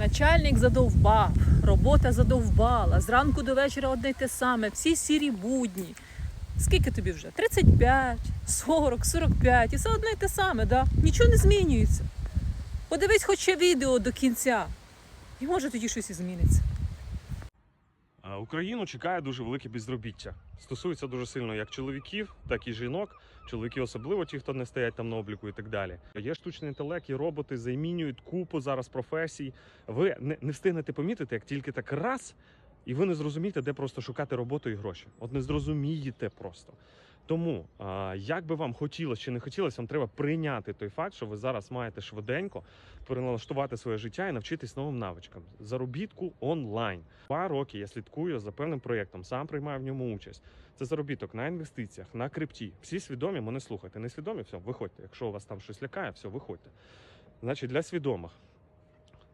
Начальник задовбав, робота задовбала, зранку до вечора одне й те саме, всі сірі будні. Скільки тобі вже? 35, 40, 45, і все одне й те саме, да? нічого не змінюється. Подивись хоча відео до кінця, і може тоді щось і зміниться. А Україну чекає дуже велике безробіття. Стосується дуже сильно як чоловіків, так і жінок. Чоловіки особливо ті, хто не стоять там на обліку і так далі. Є штучний інтелект, і роботи замінюють купу зараз професій. Ви не, не встигнете помітити, як тільки так раз, і ви не зрозумієте, де просто шукати роботу і гроші. От не зрозумієте просто. Тому, як би вам хотілося чи не хотілося, вам треба прийняти той факт, що ви зараз маєте швиденько переналаштувати своє життя і навчитись новим навичкам. Заробітку онлайн. Два роки я слідкую за певним проєктом, сам приймаю в ньому участь. Це заробіток на інвестиціях, на крипті. Всі свідомі, мене слухайте. Не свідомі, все, виходьте. Якщо у вас там щось лякає, все, виходьте. Значить, для свідомих.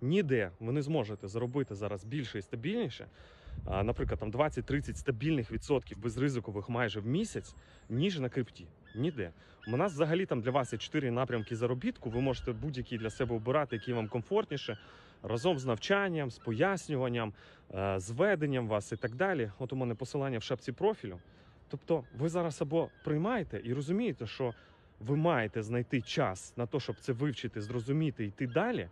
Ніде ви не зможете заробити зараз більше і стабільніше, наприклад, там 20-30 стабільних відсотків безризикових майже в місяць, ніж на крипті. Ніде. У нас взагалі там для вас є чотири напрямки заробітку. Ви можете будь-який для себе обирати, який вам комфортніше, разом з навчанням, з пояснюванням, е, з веденням вас і так далі. От у мене посилання в шапці профілю. Тобто, ви зараз або приймаєте і розумієте, що ви маєте знайти час на те, щоб це вивчити, зрозуміти йти далі.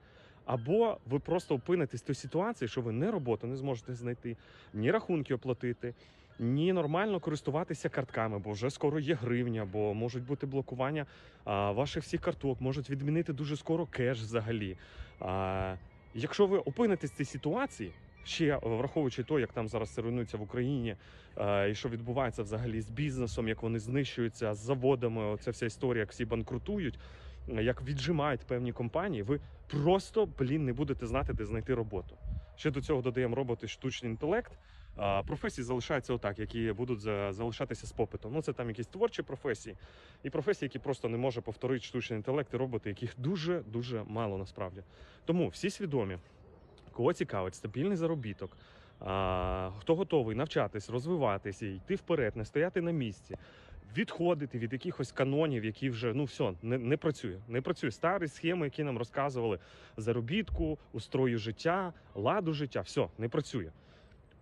Або ви просто опинитесь в той ситуації, що ви не роботу не зможете знайти, ні рахунки оплатити, ні нормально користуватися картками, бо вже скоро є гривня, бо можуть бути блокування а, ваших всіх карток, можуть відмінити дуже скоро кеш взагалі. А, якщо ви опинитесь в цій ситуації, ще е, враховуючи те, як там зараз руйнується в Україні, е, і що відбувається взагалі з бізнесом, як вони знищуються з заводами, оця вся історія, як всі банкрутують, як віджимають певні компанії, ви просто блін не будете знати, де знайти роботу. Ще до цього додаємо роботи штучний інтелект. Професії залишаються отак, які будуть залишатися з попитом. Ну це там якісь творчі професії, і професії, які просто не може повторити штучний інтелект і роботи, яких дуже дуже мало насправді. Тому всі свідомі, кого цікавить стабільний заробіток, хто готовий навчатись, розвиватися, йти вперед, не стояти на місці. Відходити від якихось канонів, які вже ну все не, не працює. Не працює старі схеми, які нам розказували заробітку, устрою життя, ладу життя. Все не працює.